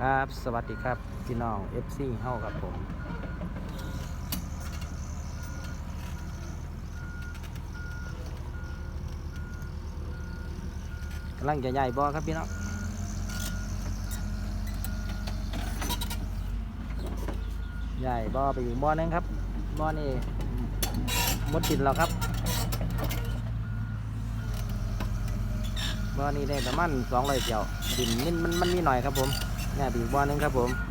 ครับ สวัสดีครับ พี่น้อง FC เฮาครับผมกำลังจะใหญ่บ่ครับพี่น้องใหญ่บ่ไปอีกบ่อนึงครับบ่อนี่มดดินแล้วครับบ่อนี้ได้ประมาณสองร้อยเกี่ยวดินมันมันมันมีหน่อยครับผม แนี่ยไปอีกบ่อนึงครับผม